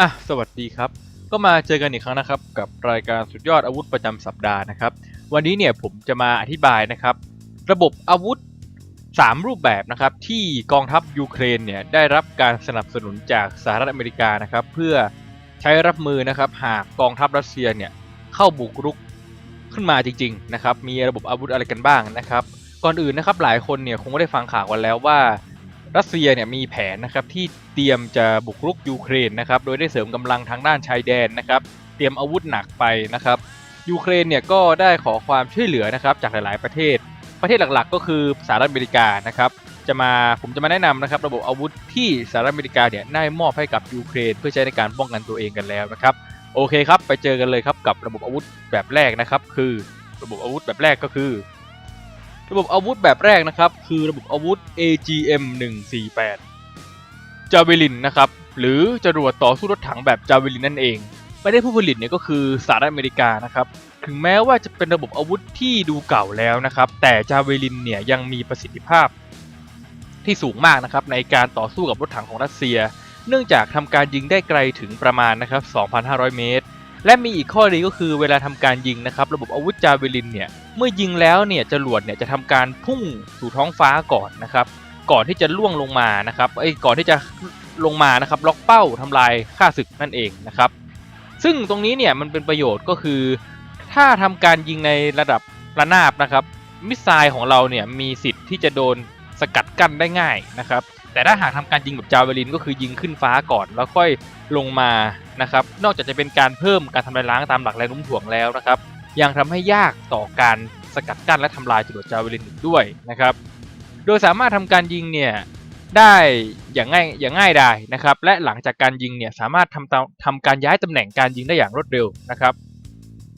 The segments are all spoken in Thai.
อะสวัสดีครับ ก็มาเจอกันอีกครั้งนะครับ กับรายการสุดยอดอาวุธประจำสัปดาห์นะครับ วันนี้เนี่ยผมจะมาอธิบายนะครับ ระบบอาวุธ 3 รูปแบบนะครับ ที่กองทัพยูเครนเนี่ยได้รับการสนับสนุนจากสหรัฐอเมริกานะครับ เพื่อใช้รับมือนะครับ หากกองทัพรัสเซียเนี่ยเข้าบุกรุกขึ้นมาจริง ๆ นะครับ มีระบบอาวุธอะไรกันบ้างนะครับ ก่อนอื่นนะครับหลายคนเนี่ยคงได้ฟังข่าวกันแล้วว่า รัสเซียเนี่ยมีแผนนะครับที่เตรียมจะบุกรุกยูเครนนะครับโดยได้เสริมกำลังทางด้านชายแดนนะครับเตรียมอาวุธหนักไปนะครับยูเครนเนี่ยก็ได้ขอความช่วยเหลือนะครับจากหลาย ๆ ประเทศ ประเทศหลักๆ ก็คือสหรัฐอเมริกานะครับจะมาผมจะมาแนะนำนะครับระบบอาวุธที่สหรัฐอเมริกาเนี่ยได้มอบให้กับยูเครน เพื่อใช้ในการป้องกันตัวเองกันแล้วนะครับโอเคครับไปเจอกันเลยครับกับระบบอาวุธแบบแรกนะครับคือระบบอาวุธแบบแรกก็คือ ระบบอาวุธแบบแรกนะครับ คือระบบอาวุธ AGM 148จาเวลินนะครับ หรือจรวดต่อสู้รถถังแบบจาเวลินนั่นเองประเทศผู้ผลิตเนี่ยก็คือสหรัฐอเมริกานะครับถึงแม้ว่าจะเป็นระบบอาวุธที่ดูเก่าแล้วนะครับ แต่จาเวลินเนี่ยยังมีประสิทธิภาพที่สูงมากนะครับในการต่อสู้กับรถถังของรัสเซีย เนื่องจากทำการยิงได้ไกลถึงประมาณนะครับ 2,500 เมตร และมีอีกข้อดีก็คือเวลาทำการยิงนะครับระบบอาวุธจาเวลินเนี่ยเมื่อยิงแล้วเนี่ยจรวดเนี่ยจะทำการพุ่งสู่ท้องฟ้าก่อนนะครับก่อนที่จะล่วงลงมานะครับไอ้ก่อนที่จะลงมานะครับล็อกเป้าทำลายค่าศึกนั่นเองนะครับซึ่งตรงนี้เนี่ยมันเป็นประโยชน์ก็คือ ถ้าทำการยิงในระดับระนาบนะครับมิสไซล์ของเราเนี่ยมีสิทธิ์ที่จะโดนสกัดกั้นได้ง่ายนะครับแต่ถ้าหากทำการยิงแบบจาเวลินก็คือยิงขึ้นฟ้าก่อนแล้วค่อยลงมา นะครับ นอกจากจะเป็นการเพิ่มการทำลายล้างตามหลักแรงโน้มถ่วงแล้วนะครับ ยังทำให้ยากต่อการสกัดกั้นและทำลายจรวดจาเวลินอีกด้วยนะครับ โดยสามารถทำการยิงเนี่ยได้อย่างง่ายอย่างง่ายดายนะครับ และหลังจากการยิงเนี่ยสามารถทำทำการย้ายตำแหน่งการยิงได้อย่างรวดเร็วนะครับ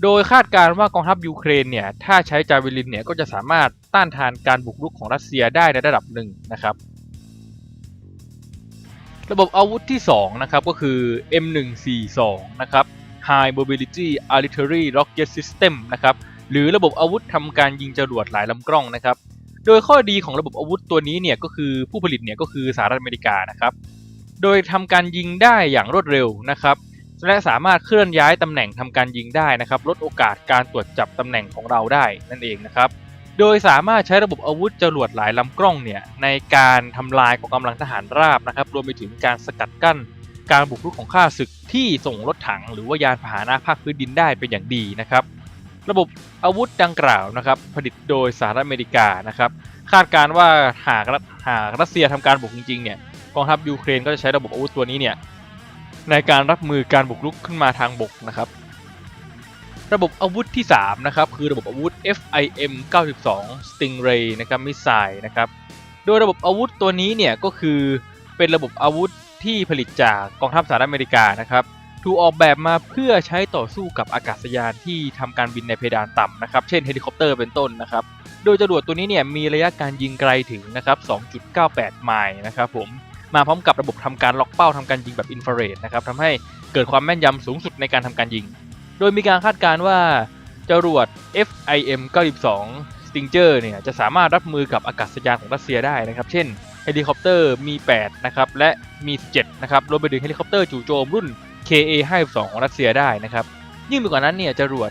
โดยคาดการณ์ว่ากองทัพยูเครนเนี่ยถ้าใช้จาเวลินเนี่ยก็จะสามารถต้านทานการบุกรุกของรัสเซียได้ในระดับหนึ่งนะครับ ระบบอาวุธที่ 2 นะครับ ก็คือ M142 นะครับ High Mobility Artillery Rocket System นะครับ หรือระบบอาวุธทำการยิงจรวดหลายลำกล้องนะครับ โดยข้อดีของระบบอาวุธตัวนี้เนี่ยก็คือผู้ผลิตเนี่ยก็คือสหรัฐอเมริกานะครับ โดยทำการยิงได้อย่างรวดเร็วนะครับ และสามารถเคลื่อนย้ายตำแหน่งทำการยิงได้นะครับ ลดโอกาสการตรวจจับตำแหน่งของเราได้นั่นเองนะครับ โดยสามารถใช้ระบบอาวุธจรวดหลายลำกล้องเนี่ยในการทำลายของกำลังทหารราบนะครับรวมไปถึงการสกัดกั้น การบุกรุกของข้าศึกที่ส่งรถถัง หรือว่ายานพาหนะภาคพื้นดินได้เป็นอย่างดีนะครับ ระบบอาวุธดังกล่าวนะครับผลิตโดยสหรัฐอเมริกานะครับคาดการว่าหากหากรัสเซียทำการบุกจริงๆเนี่ยกองทัพยูเครนก็จะใช้ระบบอาวุธตัวนี้เนี่ยในการรับมือการบุกรุกขึ้นมาทางบกนะครับ ระบบอาวุธที่ 3 นะครับ คือระบบอาวุธ FIM 92 Stingray นะครับมิสไซล์นะครับ โดยระบบอาวุธตัวนี้เนี่ยก็คือเป็นระบบอาวุธที่ผลิตจากกองทัพสหรัฐอเมริกานะครับถูกออกแบบมาเพื่อใช้ต่อสู้กับอากาศยานที่ทำการบินในเพดานต่ำนะครับ เช่นเฮลิคอปเตอร์เป็นต้นนะครับ โดยจรวดตัวนี้เนี่ยมีระยะการยิงไกลถึงนะครับ 2.98 ไมล์นะครับผม มาพร้อมกับระบบทำการล็อกเป้าทำการยิงแบบอินฟราเรดนะครับทำให้เกิดความแม่นยำสูงสุดในการทำการยิง โดยมีการคาดการณ์ว่าจรวด FIM 92 Stinger เนี่ยจะสามารถรับมือกับอากาศยานของรัสเซียได้นะครับ เช่นเฮลิคอปเตอร์มี 8 นะครับ และมี 17 นะครับ รวมไปถึงเฮลิคอปเตอร์จู่โจมรุ่น KA-52 ของรัสเซียได้นะครับ ยิ่งไปกว่านั้นเนี่ยจรวด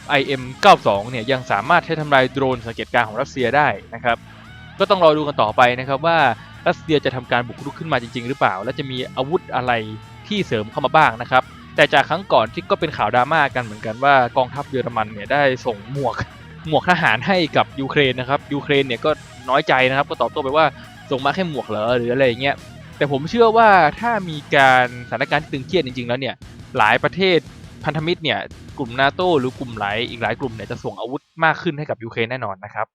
FIM 92 เนี่ยยังสามารถใช้ทำลายโดรนสังเกตการณ์ของรัสเซียได้นะครับ ก็ต้องรอดูกันต่อไปนะครับว่ารัสเซียจะทำการบุกรุกขึ้นมาจริง ๆ หรือเปล่า และจะมีอาวุธอะไรที่เสริมเข้ามาบ้างนะครับ แต่จากครั้งก่อนที่ก็เป็นข่าวดราม่ากันเหมือนกันว่ากองทัพเยอรมันเนี่ยได้ส่งหมวกหมวกทหารให้กับยูเครนนะครับยูเครนเนี่ยก็น้อยใจนะครับ ก็ตอบโต้ไปว่าส่งมาแค่หมวกเหรอหรืออะไรอย่างเงี้ยแต่ผมเชื่อว่าถ้ามีการสถานการณ์ตึงเครียดจริงๆ แล้วเนี่ยหลายประเทศพันธมิตรเนี่ยกลุ่มนาโตหรือกลุ่มหลายอีกหลายกลุ่มเนี่ยจะส่งอาวุธมากขึ้นให้กับยูเครนแน่นอนนะครับ